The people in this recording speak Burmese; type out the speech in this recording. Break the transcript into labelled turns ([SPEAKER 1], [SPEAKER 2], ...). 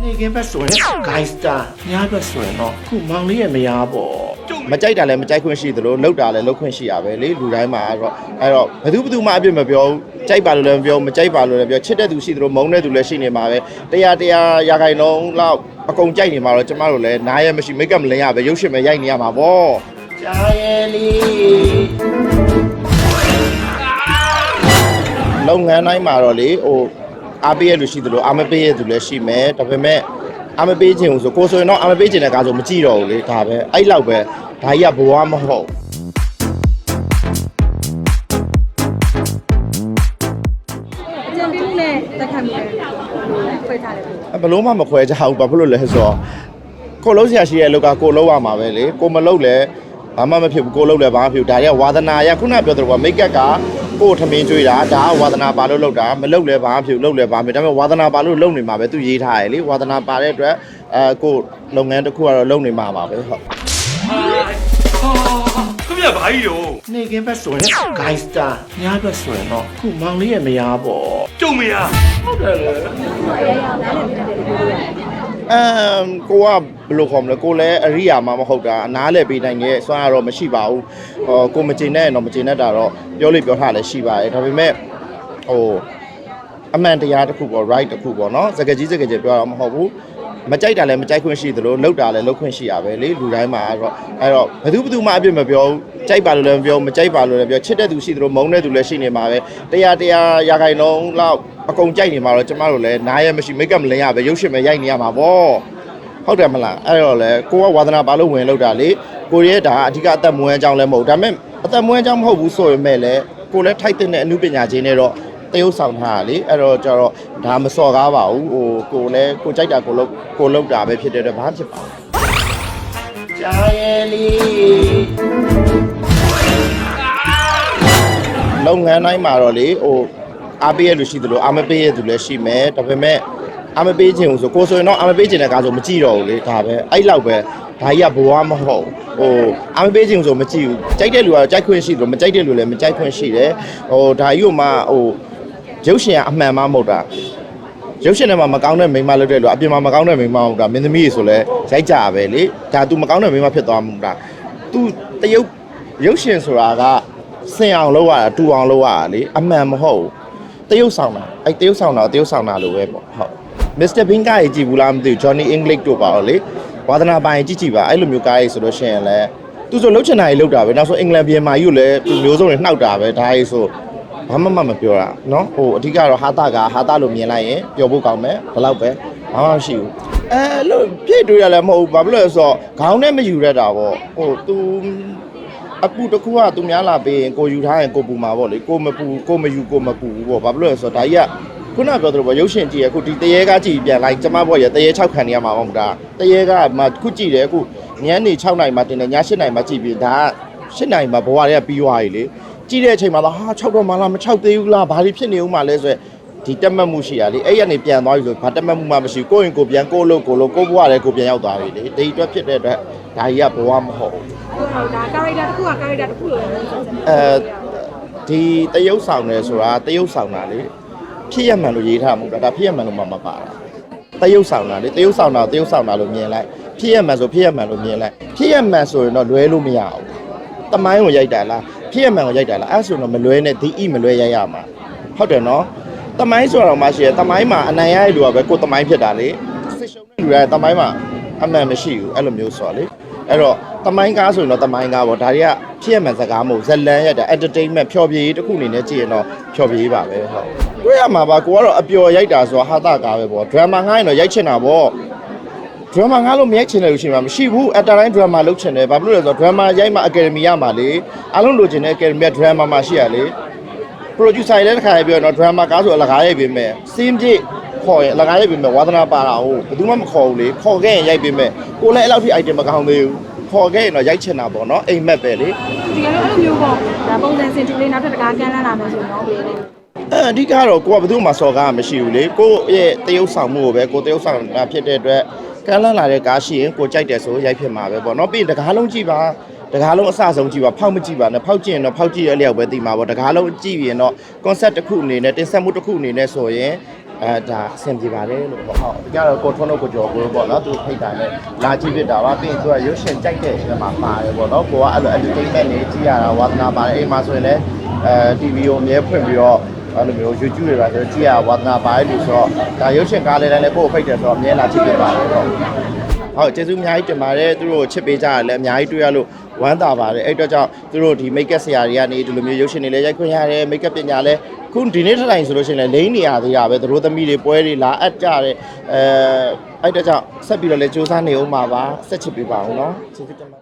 [SPEAKER 1] နေကင်းဘက်ဆိုရင် gangster ညာဘက်ဆိုရင်တော့ခုမောင်လေးရဲ့မယားပေါ့
[SPEAKER 2] မကြိုက်တာလည်းမကြိုက်ခွင့်ရှိသလိုလှုပ်တာလည်းလှုပ်ခွင့်ရှိရပဲလေလူတိုင်းမှာအဲ့တော့အဲ့တော့ဘယ်သူဘယ်သူမှအပြစ်မပြောဘူးကြိုက်ပါလို့လည်းမပြောဘူးမကြိုက်ပါလို့လည်းပြောချစ်တဲ့သူရှိသလိုမုန်းတဲ့သူလည်းရှိနေမှာပဲတရားတရားရာခိုင်နှုန်းလောက်အကုန်ကြိုက်နေမှာတော့ကျမတို့လည်းနားရဲမရှိမိတ်ကပ်မလင်ရပဲရုပ်ရှင်ပဲရိုက်နေရမှာပေါ့
[SPEAKER 1] ကြာရဲ့လီ
[SPEAKER 2] လုပ်ငန်းတိုင်းမှာတော့လေဟို အားပေးရလူရှိသလိုအားမပေးရသူလည်းရှိမယ်ဒါပေမဲ့အားမပေးခြင်းဆိုကိုယ်ဆိုရင်တော့အားမပေးခြင်းတဲ့ကားဆိုမကြည့်တော့ဘူးလေဒါပဲအဲ့လောက်ပဲဒါကြီးကဘဝမဟုတ်
[SPEAKER 3] အကြံပေးမှုနဲ့တက်ခတ်မှုနဲ့ဖွဲ့ထားတယ်ပေါ့
[SPEAKER 2] အဲ့ဘလို့မှမခွဲကြဘူးဘာဖြစ်လို့လဲဆိုတော့ကိုလုံးဆရာရှိရဲ့အလုပ်ကကိုလုံးရမှာပဲလေကိုမလုံးလဲဘာမှမဖြစ်ဘူးကိုလုံးလဲဘာမှမဖြစ်ဘူးဒါတွေကဝါသနာရခုနပြောသလိုကမိတ်ကပ်က ကိုယ်ထမင်းကျွေးတာဒါကဝါသနာပါလို့လုပ်တာမလုပ်လဲဘာမှမဖြစ်ဘူးလုပ်လဲဘာမှမဖြစ်ဒါပေမဲ့ဝါသနာပါလို့လုပ်နေမှာပဲသူရေးထားရလေဝါသနာပါတဲ့အတွက်အဲကိုလုပ်ငန်းတစ်ခုကတော့လုပ်နေမှာပါပဲဟုတ်
[SPEAKER 4] ခင်ဗျာဘာကြီးရော
[SPEAKER 1] နေကင်းဘက်ဆိုရင် gangster ညာဘက်ဆိုရင်တော့ခုမောင်လေးရဲ့မယားပေါ့
[SPEAKER 4] ကြုံမရ
[SPEAKER 1] ဟုတ်တယ်လေ
[SPEAKER 2] အမ်ကိုကဘယ်လိုခေါ်မလဲကိုလည်းအရိယာမှမဟုတ်တာအနားလဲပေးနိုင်ရဲ့စွမ်းရတော့မရှိပါဘူးဟောကိုမကျင်နဲ့တော့မကျင်နဲ့တာတော့ပြောလို့ပြောထားလည်းရှိပါတယ်ဒါပေမဲ့ဟိုအမှန်တရားတစ်ခုပေါ့ right တစ်ခုပေါ့နော်စကားကြီးစကားကြီးပြောတာမဟုတ်ဘူးမကြိုက်တာလည်းမကြိုက်ခွင့်ရှိသလိုလှုပ်တာလည်းလှုပ်ခွင့်ရှိရပဲလေလူတိုင်းမှာအဲ့တော့အဲ့တော့ဘယ်သူဘယ်သူမှအပြစ်မပြောဘူးကြိုက်ပါလို့လည်းမပြောဘူးမကြိုက်ပါလို့လည်းပြောချစ်တဲ့သူရှိသလိုမုန်းတဲ့သူလည်းရှိနေမှာပဲတရားတရားရာခိုင်နှုန်းလောက် အကုန်ကြိုက်နေမှာတော့ကျမတို့လည်းနားရဲမရှိမိတ်ကပ်မလင်ရပဲရုပ်ရှင်ပဲရိုက်နေရမှာပေါ့ဟုတ်တယ်မလားအဲ့တော့လေကိုကဝါသနာပါလို့ဝင်လောက်တာလေကိုရဲဒါအဓိကအသက်မွေးအကြောင်းလည်းမဟုတ်ဘူးဒါပေမဲ့အသက်မွေးအကြောင်းမဟုတ်ဘူးဆိုရင်မဲ့လေကိုလည်းထိုက်တဲ့အမှုပညာချင်းနဲ့တော့တရုပ်ဆောင်ထားတာလေအဲ့တော့ကျတော့ဒါမစော်ကားပါဘူးဟိုကိုလည်းကိုကြိုက်တာကိုလောက်ကိုလောက်တာပဲဖြစ်တဲ့အတွက်ဘာမှဖြစ်ပါဘူး
[SPEAKER 1] ကြာရဲ့လီ
[SPEAKER 2] လုပ်ငန်းတိုင်းမှာတော့လေဟို အားပေးရလူရှိသလိုအားမပေးရသူလည်းရှိမယ်ဒါပေမဲ့အားမပေးခြင်းဆိုကိုယ်ဆိုရင်တော့အားမပေးခြင်းတဲ့ကားဆိုမကြည့်တော့ဘူးလေဒါပဲအဲ့လောက်ပဲဒါကြီးကဘဝမဟုတ်ဟိုအားမပေးခြင်းဆိုမကြည့်ဘူးကြိုက်တဲ့လူကတော့ကြိုက်ခွင့်ရှိတယ်မကြိုက်တဲ့လူလည်းမကြိုက်ခွင့်ရှိတယ်ဟိုဒါကြီးကမှဟိုရုပ်ရှင်ကအမှန်မှမဟုတ်တာရုပ်ရှင်ထဲမှာမကောင်းတဲ့မိန်းမလုပ်တဲ့လူအပြင်မှာမကောင်းတဲ့မိန်းမဟုတ်တာမင်းသမီးဆိုလဲရိုက်ကြရပဲလေဒါ तू မကောင်းတဲ့မိန်းမဖြစ်သွားမှာမဟုတ်တာ तू တရုပ်ရုပ်ရှင်ဆိုတာကစင်အောင်လုပ်ရတာတူအောင်လုပ်ရတာလေအမှန်မဟုတ်ဘူး တရုပ်ဆောင်တာအဲ့တရုပ်ဆောင်တာတရုပ်ဆောင်တာလိုပဲပေါ့ဟုတ် Mr. Bean ကကြီးကြည့်ဘူးလားမသိဘူး Johnny English တို့ပါတော့လေဝါသနာပိုင်ကြည့်ကြည့်ပါအဲ့လိုမျိုးကားကြီးဆိုလို့ရှိရင်လည်းသူဆိုလှုပ်ချင်တာကြီးလှုပ်တာပဲနောက်ဆိုအင်္ဂလန်ပြည်မာကြီးကိုလည်းသူမျိုးစုံတွေနှောက်တာပဲဒါကြီးဆိုဘာမှမမပြောတာเนาะဟိုအဓိကတော့ဟာတာကဟာတာလို့မြင်လိုက်ရင်ပျော်ဖို့ကောင်းမယ်ဘယ်တော့ပဲဘာမှမရှိဘူးအဲလို့ပြည့်တွေ့ရလည်းမဟုတ်ဘူးဘာဖြစ်လို့လဲဆိုတော့ခေါင်းနဲ့မယူရတာပေါ့ဟို तू အခုတစ်ခုကသူများလာပေးရင်ကိုယူထားရင်ကိုပူမှာပေါ့လေကိုမပူကိုမယူကိုမပူဘူးပေါ့ဘာဖြစ်လို့လဲဆိုတော့ဒါကြီးကခုနပြောသလိုပေါ့ရုပ်ရှင်ကြည့်ရအခုဒီတရေကကြည့်ပြန်လိုက်ကျမပေါ့ရတရေ6ခံနေရမှာမဟုတ်တာတရေကမှခုကြည့်တယ်အခုညနေ6နိုင်မှတင်တယ်ည7နိုင်မှကြည့်ပြီးဒါက7နိုင်မှဘဝတွေကပြီးသွားပြီလေကြည့်တဲ့အချိန်မှာတော့ဟာ6တော့မှလားမ6သေးဘူးလားဘာတွေဖြစ်နေဦးမှလဲဆိုရယ် ဒီတက်မှတ်မှုရှိရလေအဲ့ရနေပြန်သွားပြီဆိုဘာတက်မှတ်မှုမှမရှိဘူးကိုယ့်ရင်ကိုယ်ပြန်ကိုယ့်လို့ကိုယ်လို့ကိုယ့်ဘဝလည်းကိုယ်ပြန်ရောက်သွားပြီလေဒီအတွက်ဖြစ်တဲ့အတွက်ဒါကြီးကဘဝမဟုတ်ဘူး
[SPEAKER 3] ဟုတ်ဒါ character တစ်ခုက character တစ်ခုလို့လည်းပြောတယ်
[SPEAKER 2] အဲဒီတရုပ်ဆောင်တယ်ဆိုတာတရုပ်ဆောင်တာလေဖြစ်ရမှန်လို့ရေးထားမှာမဟုတ်တာဒါဖြစ်ရမှန်လို့မှမပါတာတရုပ်ဆောင်တာလေတရုပ်ဆောင်တာတရုပ်ဆောင်တာလို့မြင်လိုက်ဖြစ်ရမှန်ဆိုဖြစ်ရမှန်လို့မြင်လိုက်ဖြစ်ရမှန်ဆိုရင်တော့လွဲလို့မရဘူးတမိုင်းကိုရိုက်တာလားဖြစ်ရမှန်ကိုရိုက်တာလားအဲ့ဆိုတော့မလွဲနဲ့ဒီဣမလွဲရိုက်ရမှာဟုတ်တယ်နော် တမိုင်းဆိုတော့မှရှိရတမိုင်းမှာအနိုင်ရတဲ့လူကပဲကိုယ်တမိုင်းဖြစ်တာလေစစ်ရှုံးတဲ့လူကတမိုင်းမှာအမှန်မရှိဘူးအဲ့လိုမျိုးဆိုတော့လေအဲ့တော့တမိုင်းကားဆိုရင်တော့တမိုင်းကားပေါ့ဒါတွေကဖြစ်ရမှန်စကားမဟုတ်ဇလန်းရတဲ့ entertainment ဖျော်ဖြေရေးတစ်ခုအနေနဲ့ကြည့်ရင်တော့ဖျော်ဖြေရေးပါပဲဟုတ်တွေ့ရမှာပါကိုကတော့အပျော်ရိုက်တာဆိုတော့ဟာတာကားပဲပေါ့ drama ငားရင်တော့ရိုက်ချင်တာပေါ့ drama ငားလို့မရိုက်ချင်တဲ့လူရှိမှာမရှိဘူးအတာတိုင်း drama လုပ်ချင်တယ်ဘာဖြစ်လို့လဲဆိုတော့ drama ရိုက်မှ academy ရမှာလေအားလုံးလိုချင်တဲ့ academy က drama မှာရှိရလေ producer လည်းတစ်ခါပြောတော့ drama ကားဆိုအလကားရိုက်ပေးမယ်စင်းပြည့်ခေါ်ရင်အလကားရိုက်ပေးမယ်ဝါသနာပါတာဟုတ်ဘယ်သူမှမခေါ်ဘူးလေခေါ်ခဲ့ရင်ရိုက်ပေးမယ်ကိုလည်းအဲ့လောက်ထိ item မကောင်းသေးဘူးခေါ်ခဲ့ရင်တော့ရိုက်ချင်တာပေါ့နော်အိမ်မက်ပဲလေ
[SPEAKER 3] ဒီကနေ့အဲ့လိုမျိုးပေါ့ဒါပုံစံစင်တူလေးနောက်ထပ်တကားကမ်းလှမ်းလာမယ်ဆိုရင်တော့ဘယ်လဲ
[SPEAKER 2] အဲအဓိကတော့ကိုကဘယ်သူမှစော်ကားမရှိဘူးလေကိုရဲ့တရုပ်ဆောင်မှုကိုပဲကိုတရုပ်ဆောင်တာဖြစ်တဲ့အတွက်ကမ်းလန်းလာတဲ့ကားရှိရင်ကိုကြိုက်တယ်ဆိုရိုက်ဖြစ်မှာပဲပေါ့နော်ပြီးရင်တကားလုံးကြည့်ပါ တကားလုံးအစဆုံးကြည့်ပါဖောက်မကြည့်ပါနဲ့ဖောက်ကြည့်ရင်တော့ဖောက်ကြည့်ရလျောက်ပဲသိမှာပေါ့တကားလုံးကြည့်ရင်တော့ concept တစ်ခုအနေနဲ့တင်ဆက်မှုတစ်ခုအနေနဲ့ဆိုရင်အဲဒါအဆင်ပြေပါတယ်လို့ပေါ့ဟုတ်ကြတော့ကိုထွန်းတို့ကိုကျော်ကိုပေါ့နော်သူဖိတ်တာနဲ့လာကြည့်ဖြစ်တာပါပြီးရင်သူကရုပ်ရှင်ကြိုက်တဲ့နေရာမှာပါတယ်ပေါ့နော်ကိုကအဲ့လို entertainment နေကြည့်ရတာဝါသနာပါတယ်အိမ်မှာဆိုရင်လည်းအဲ TV ကိုအမြဲဖွင့်ပြီးတော့အဲ့လိုမျိုး YouTube တွေပါဆိုတော့ကြည့်ရဝါသနာပါတယ်လို့ဆိုတော့ဒါရုပ်ရှင်ကားလေးတိုင်းလည်းကိုကိုဖိတ်တယ်ဆိုတော့အမြဲလာကြည့်ဖြစ်ပါတယ်ဟုတ် ဟုတ်ကျေးဇူးအများကြီးတင်ပါတယ်သူတို့ကိုချစ်ပေးကြရလဲအများကြီးတွေ့ရလို့ဝမ်းသာပါတယ်အဲ့တော့ကြောင့်သူတို့ဒီ make up ဆရာတွေကနေဒီလိုမျိုးရုပ်ရှင်တွေလည်းရိုက်ခွင့်ရတယ် make up ပညာလည်းခုဒီနေ့ထက်တိုင်ဆိုလို့ရှိရင်လည်းလိမ့်နေရသေးတာပဲသူတို့သမီးတွေပွဲတွေလာအပ်ကြတဲ့အဲအဲ့တော့ကြောင့်ဆက်ပြီးတော့လည်းစူးစမ်းနေအောင်ပါပါဆက်ချစ်ပေးပါအောင်နော်ကျေးဇူးတင်ပါတယ်